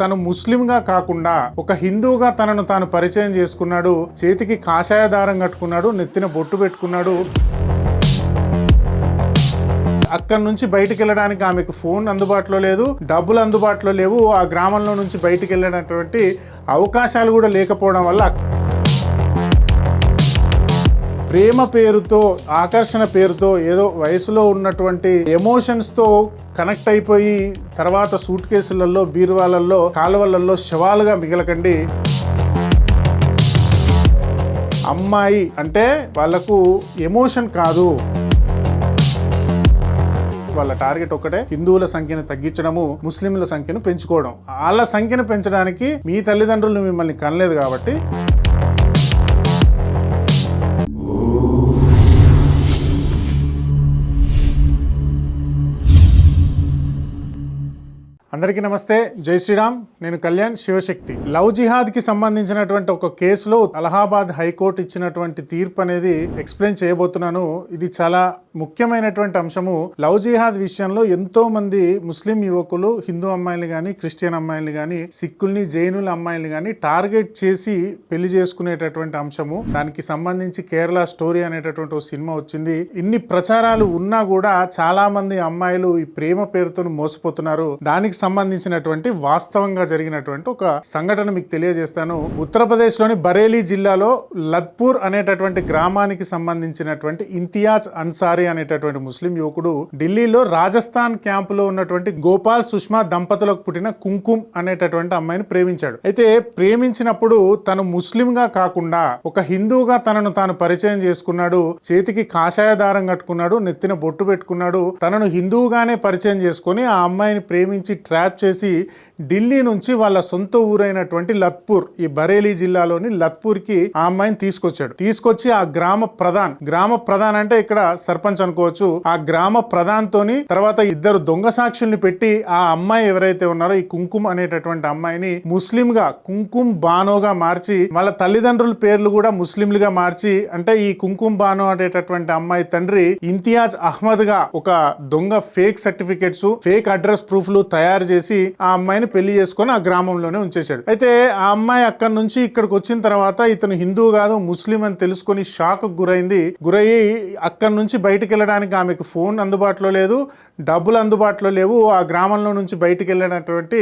తను ముస్లింగా కాకుండా ఒక హిందువుగా తనను తాను పరిచయం చేసుకున్నాడు చేతికి కాషాయ దారం కట్టుకున్నాడు నెత్తిన బొట్టు పెట్టుకున్నాడు. అక్కడి నుంచి బయటికి వెళ్ళడానికి ఆమెకు ఫోన్ అందుబాటులో లేదు డబ్బులు అందుబాటులో లేవు. ఆ గ్రామంలో నుంచి బయటికి వెళ్ళినటువంటి అవకాశాలు కూడా లేకపోవడం వల్ల ప్రేమ పేరుతో ఆకర్షణ పేరుతో ఏదో వయసులో ఉన్నటువంటి ఎమోషన్స్తో కనెక్ట్ అయిపోయి తర్వాత సూట్ కేసులలో బీరువాలల్లో కాలువలలో శవాలుగా మిగలకండి. అమ్మాయి అంటే వాళ్ళకు ఎమోషన్ కాదు. వాళ్ళ టార్గెట్ ఒక్కటే హిందువుల సంఖ్యను తగ్గించడము ముస్లింల సంఖ్యను పెంచుకోవడం. వాళ్ళ సంఖ్యను పెంచడానికి మీ తల్లిదండ్రులు మిమ్మల్ని కనలేదు కాబట్టి అందరికీ నమస్తే. జై శ్రీరామ్. నేను కళ్యాణ్ శివశక్తి. లవ్ జిహాద్కి సంబంధించినటువంటి ఒక కేసులో అలహాబాద్ హైకోర్టు ఇచ్చినటువంటి తీర్పు అనేది ఎక్స్ప్లెయిన్ చేయబోతున్నాను. ఇది చాలా ముఖ్యమైనటువంటి అంశము. లవ్ జిహాద్ విషయంలో ఎంతో మంది ముస్లిం యువకులు హిందూ అమ్మాయిలు కానీ క్రిస్టియన్ అమ్మాయిలు కానీ సిక్కుల్ని జైనుల అమ్మాయిలు కానీ టార్గెట్ చేసి పెళ్ళి చేసుకునేటటువంటి అంశము. దానికి సంబంధించి కేరళ స్టోరీ అనేటటువంటి ఒక సినిమా వచ్చింది. ఇన్ని ప్రచారాలు ఉన్నా కూడా చాలా మంది అమ్మాయిలు ఈ ప్రేమ పేరుతో మోసపోతున్నారు. దానికి సంబంధించినటువంటి వాస్తవంగా జరిగినటువంటి ఒక సంఘటన మీకు తెలియజేస్తాను. ఉత్తరప్రదేశ్లోని బరేలీ జిల్లాలో లత్పూర్ అనేటటువంటి గ్రామానికి సంబంధించినటువంటి ఇంతియాజ్ అన్సారీ అనేటటువంటి ముస్లిం యువకుడు ఢిల్లీలో రాజస్థాన్ క్యాంపులో ఉన్నటువంటి గోపాల్ సుష్మా దంపతులకు పుట్టిన కుంకుమ్ అనేటటువంటి అమ్మాయిని ప్రేమించాడు. అయితే ప్రేమించినప్పుడు తను ముస్లింగా కాకుండా ఒక హిందువుగా తనను తాను పరిచయం చేసుకున్నాడు. చేతికి కాషాయ దారం కట్టుకున్నాడు. నెత్తిన బొట్టు పెట్టుకున్నాడు. తనను హిందువుగానే పరిచయం చేసుకుని ఆ అమ్మాయిని ప్రేమించి ట్రాప్ చేసి ఢిల్లీ నుంచి వాళ్ళ సొంత ఊరైనటువంటి లత్పూర్ ఈ బరేలీ జిల్లాలోని లత్పూర్కి ఆ అమ్మాయిని తీసుకొచ్చాడు. తీసుకొచ్చి ఆ గ్రామ ప్రధాన్ గ్రామ ప్రధాన్ అంటే ఇక్కడ సర్పంచ్ అనుకోవచ్చు. ఆ గ్రామ ప్రధాన్ తోని తర్వాత ఇద్దరు దొంగ సాక్షుల్ని పెట్టి ఆ అమ్మాయి ఎవరైతే ఉన్నారో ఈ కుంకుమ అనేటటువంటి అమ్మాయిని ముస్లిం గా కుంకుమ్ బానోగా మార్చి వాళ్ళ తల్లిదండ్రుల పేర్లు కూడా ముస్లింలుగా మార్చి అంటే ఈ కుంకుమ్ బానో అనేటటువంటి అమ్మాయి తండ్రి ఇంతియాజ్ అహ్మద్గా ఒక దొంగ ఫేక్ సర్టిఫికెట్స్ ఫేక్ అడ్రస్ ప్రూఫ్లు తయారు తయారు చేసి ఆ అమ్మాయిని పెళ్ళి చేసుకొని ఆ గ్రామంలోనే ఉంచేశాడు. అయితే ఆ అమ్మాయి అక్కడి నుంచి ఇక్కడికి వచ్చిన తర్వాత ఇతను హిందూ కాదు ముస్లిం అని తెలుసుకొని షాక్ గురైంది. గురయ్యి అక్కడి నుంచి బయటికి వెళ్ళడానికి ఆమెకు ఫోన్ అందుబాటులో లేదు డబ్బులు అందుబాటులో లేవు. ఆ గ్రామంలో నుంచి బయటికి వెళ్ళినటువంటి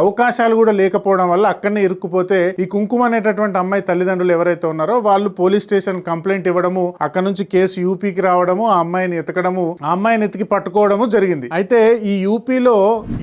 అవకాశాలు కూడా లేకపోవడం వల్ల అక్కడనే ఇరుక్కుపోతే ఈ కుంకుమ అనేటటువంటి అమ్మాయి తల్లిదండ్రులు ఎవరైతే ఉన్నారో వాళ్ళు పోలీస్ స్టేషన్ కంప్లైంట్ ఇవ్వడము అక్కడ నుంచి కేసు యూపీకి రావడము ఆ అమ్మాయిని ఎతకడము ఆ అమ్మాయిని ఎతికి పట్టుకోవడము జరిగింది. అయితే ఈ యూపీలో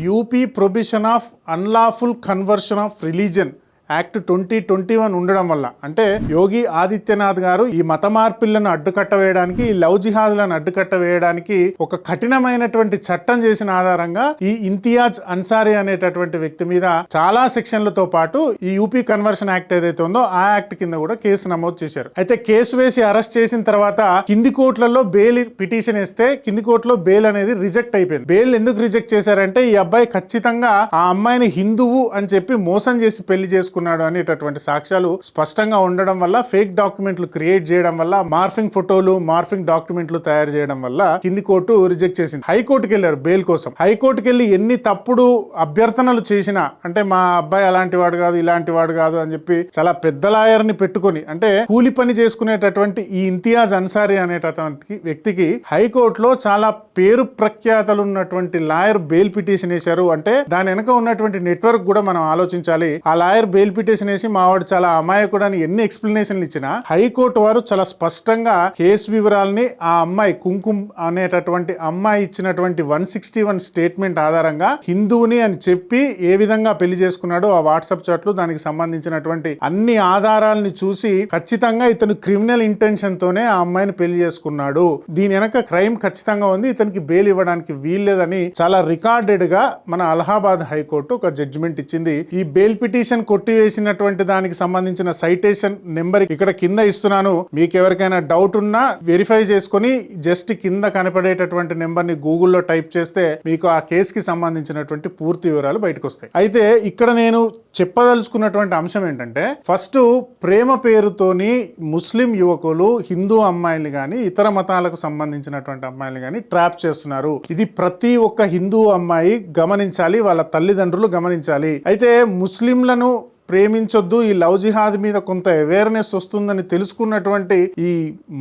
UP Prohibition of unlawful conversion of religion. Act twenty twenty one ఉండడం వల్ల. అంటే యోగి ఆదిత్యనాథ్ గారు ఈ మత మార్పిళ్ళను అడ్డుకట్ట వేయడానికి ఈ లవ్ జిహాదులను అడ్డుకట్ట వేయడానికి ఒక కఠినమైనటువంటి చట్టం చేసిన ఆధారంగా ఈ ఇంతియాజ్ అన్సారీ అనేటటువంటి వ్యక్తి మీద చాలా సెక్షన్లతో పాటు ఈ యూపీ కన్వర్షన్ యాక్ట్ ఏదైతే ఉందో ఆ యాక్ట్ కింద కూడా కేసు నమోదు చేశారు. అయితే కేసు వేసి అరెస్ట్ చేసిన తర్వాత కింది కోర్టులలో బెయిల్ పిటిషన్ వేస్తే కింది కోర్టులో బెయిల్ అనేది రిజెక్ట్ అయిపోయింది. బెయిల్ ఎందుకు రిజెక్ట్ చేశారంటే ఈ అబ్బాయి ఖచ్చితంగా ఆ అమ్మాయిని హిందువు అని చెప్పి మోసం చేసి పెళ్ళి తీసుకున్నాడు అనేటటువంటి సాక్ష్యాలు స్పష్టంగా ఉండడం వల్ల ఫేక్ డాక్యుమెంట్లు క్రియేట్ చేయడం వల్ల మార్ఫింగ్ ఫోటోలు మార్ఫింగ్ డాక్యుమెంట్లు తయారు చేయడం వల్ల కింది కోర్టు రిజెక్ట్ చేసింది. హైకోర్టుకి వెళ్ళారు బెయిల్ కోసం. హైకోర్టుకి వెళ్ళి ఎన్ని తప్పుడు అభ్యర్థనలు చేసినా అంటే మా అబ్బాయి అలాంటి వాడు కాదు ఇలాంటి వాడు కాదు అని చెప్పి చాలా పెద్ద లాయర్ని పెట్టుకొని అంటే కూలి పని చేసుకునేటటువంటి ఈ ఇంతియాజ్ అన్సారీ అనేటటువంటి వ్యక్తికి హైకోర్టులో చాలా పేరు ప్రఖ్యాతలు ఉన్నటువంటి లాయర్ బెయిల్ పిటిషన్ వేశారు. అంటే దాని వెనక ఉన్నటువంటి నెట్వర్క్ కూడా మనం ఆలోచించాలి. ఆ లాయర్ బెయిల్ పిటిషన్ వేసి మావాడు చాలా అమాయకుడు అని ఎన్ని ఎక్స్ప్లెనేషన్లు ఇచ్చినా హైకోర్టు వారు చాలా స్పష్టంగా కేసు వివరాలని ఆ అమ్మాయి కుంకుమ్ అనేటటువంటి అమ్మాయి ఇచ్చినటువంటి వన్ సిక్స్టీ వన్ స్టేట్మెంట్ ఆధారంగా హిందువుని అని చెప్పి ఏ విధంగా పెళ్ళి చేసుకున్నాడో ఆ వాట్సాప్ చాట్లు దానికి సంబంధించినటువంటి అన్ని ఆధారాలని చూసి ఖచ్చితంగా ఇతను క్రిమినల్ ఇంటెన్షన్ తోనే ఆ అమ్మాయిని పెళ్ళి చేసుకున్నాడు. దీని వెనక క్రైమ్ ఖచ్చితంగా ఉంది. ఇతనికి బెయిల్ ఇవ్వడానికి వీల్లేదని చాలా రికార్డెడ్గా మన అలహాబాద్ హైకోర్టు ఒక జడ్జిమెంట్ ఇచ్చింది. ఈ బెయిల్ పిటిషన్ కొట్టి చేసినటువంటి దానికి సంబంధించిన సైటేషన్ నెంబర్ ఇక్కడ కింద ఇస్తున్నాను. మీకు ఎవరికైనా డౌట్ ఉన్నా వెరిఫై చేసుకొని జస్ట్ కింద కనపడేటటువంటి నెంబర్ని గూగుల్లో టైప్ చేస్తే మీకు ఆ కేసుకి సంబంధించినటువంటి పూర్తి వివరాలు బయటకు వస్తాయి. అయితే ఇక్కడ నేను చెప్పదలుచుకున్నటువంటి అంశం ఏంటంటే ఫస్ట్ ప్రేమ పేరుతోని ముస్లిం యువకులు హిందూ అమ్మాయిలు కానీ ఇతర మతాలకు సంబంధించినటువంటి అమ్మాయిలు కానీ ట్రాప్ చేస్తున్నారు. ఇది ప్రతి ఒక్క హిందూ అమ్మాయి గమనించాలి వాళ్ళ తల్లిదండ్రులు గమనించాలి. అయితే ముస్లింలను ప్రేమించొద్దు ఈ లవ్ జిహాద్ మీద కొంత అవేర్నెస్ వస్తుందని తెలుసుకున్నటువంటి ఈ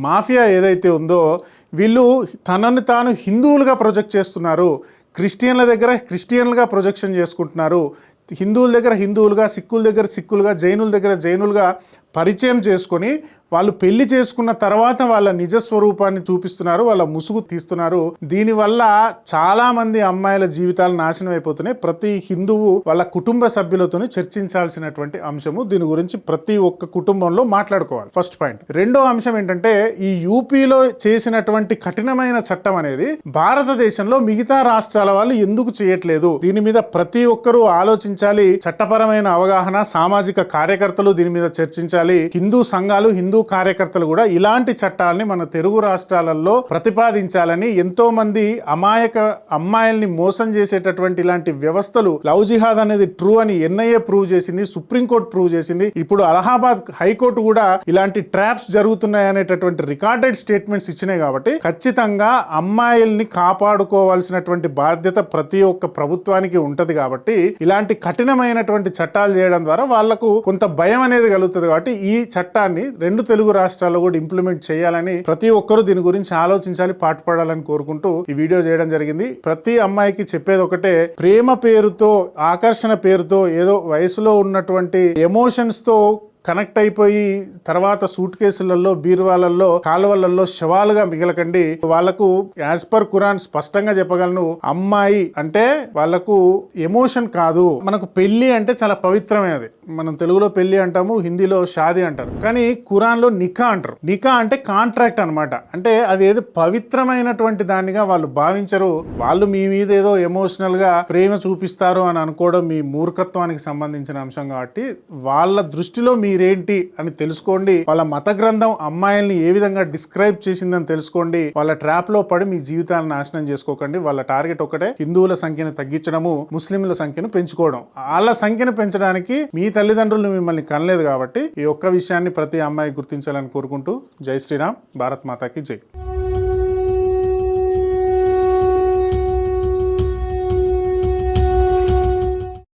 మాఫియా ఏదైతే ఉందో వీళ్ళు తనని తాను హిందువులుగా ప్రొజెక్ట్ చేస్తున్నారు. క్రిస్టియన్ల దగ్గర క్రిస్టియన్లుగా ప్రొజెక్షన్ చేసుకుంటున్నారు. హిందువుల దగ్గర హిందువులుగా సిక్కుల దగ్గర సిక్కులుగా జైనుల దగ్గర జైనులుగా పరిచయం చేసుకొని వాళ్ళు పెళ్ళి చేసుకున్న తర్వాత వాళ్ళ నిజ స్వరూపాన్ని చూపిస్తున్నారు వాళ్ళ ముసుగు తీస్తున్నారు. దీనివల్ల చాలా మంది అమ్మాయిల జీవితాలు నాశనం అయిపోతున్నాయి. ప్రతి హిందువు వాళ్ళ కుటుంబ సభ్యులతో చర్చించాల్సినటువంటి అంశము. దీని గురించి ప్రతి ఒక్క కుటుంబంలో మాట్లాడుకోవాలి. ఫస్ట్ పాయింట్ రెండో అంశం ఏంటంటే ఈ యూపీలో చేసినటువంటి కఠినమైన చట్టం అనేది భారతదేశంలో మిగతా రాష్ట్రాల వాళ్ళు ఎందుకు చేయట్లేదు? దీని మీద ప్రతి ఒక్కరూ ఆలోచించాలి. చట్టపరమైన అవగాహన సామాజిక కార్యకర్తలు దీని మీద చర్చించాలి. హిందూ సంఘాలు హిందూ కార్యకర్తలు కూడా ఇలాంటి చట్టాలని మన తెలుగు రాష్ట్రాలలో ప్రతిపాదించాలని ఎంతో మంది అమాయక అమ్మాయిల్ని మోసం చేసేటటువంటి ఇలాంటి వ్యవస్థలు లవ్ జిహాద్ అనేది ట్రూ అని ఎన్ఐఏ ప్రూవ్ చేసింది సుప్రీంకోర్టు ప్రూవ్ చేసింది. ఇప్పుడు అలహాబాద్ హైకోర్టు కూడా ఇలాంటి ట్రాప్స్ జరుగుతున్నాయి అనేటటువంటి రికార్డెడ్ స్టేట్మెంట్స్ ఇచ్చినాయి కాబట్టి ఖచ్చితంగా అమ్మాయిల్ని కాపాడుకోవాల్సినటువంటి బాధ్యత ప్రతి ఒక్క ప్రభుత్వానికి ఉంటది కాబట్టి ఇలాంటి కఠినమైనటువంటి చట్టాలు చేయడం ద్వారా వాళ్ళకు కొంత భయం అనేది కలుగుతుంది కాబట్టి ఈ చట్టాన్ని రెండు తెలుగు రాష్ట్రాల్లో కూడా ఇంప్లిమెంట్ చేయాలని ప్రతి ఒక్కరూ దీని గురించి ఆలోచించాలి పాటుపడాలని కోరుకుంటూ ఈ వీడియో చేయడం జరిగింది. ప్రతి అమ్మాయికి చెప్పేది ఒకటే ప్రేమ పేరుతో ఆకర్షణ పేరుతో ఏదో వయసులో ఉన్నటువంటి ఎమోషన్స్తో కనెక్ట్ అయిపోయి తర్వాత సూట్ కేసులలో బీరువాలలో కాలువలలో శవాలుగా మిగలకండి. వాళ్ళకు యాజ్ పర్ కురాన్ స్పష్టంగా చెప్పగలను. అమ్మాయి అంటే వాళ్ళకు ఎమోషన్ కాదు. మనకు పెళ్ళి అంటే చాలా పవిత్రమైనది. మనం తెలుగులో పెళ్ళి అంటాము హిందీలో షాది అంటారు. కానీ ఖురాన్లో నికా అంటారు. నికా అంటే కాంట్రాక్ట్ అనమాట అంటే అది ఏదో పవిత్రమైనటువంటి దానిగా వాళ్ళు భావించరు. వాళ్ళు మీ మీద ఏదో ఎమోషనల్గా ప్రేమ చూపిస్తారు అని అనుకోవడం మీ మూర్ఖత్వానికి సంబంధించిన అంశం కాబట్టి వాళ్ళ దృష్టిలో మీ మీరేంటి అని తెలుసుకోండి. వాళ్ళ మత గ్రంథం అమ్మాయిల్ని ఏ విధంగా డిస్క్రైబ్ చేసిందని తెలుసుకోండి. వాళ్ళ ట్రాప్లో పడి మీ జీవితాలను నాశనం చేసుకోకండి. వాళ్ళ టార్గెట్ ఒకటే హిందువుల సంఖ్యను తగ్గించడము ముస్లింల సంఖ్యను పెంచుకోవడం. వాళ్ళ సంఖ్యను పెంచడానికి మీ తల్లిదండ్రులు మిమ్మల్ని కనలేదు కాబట్టి ఈ ఒక్క విషయాన్ని ప్రతి అమ్మాయి గుర్తించాలని కోరుకుంటూ జై శ్రీరామ్ భారత్ మాతాకి జై.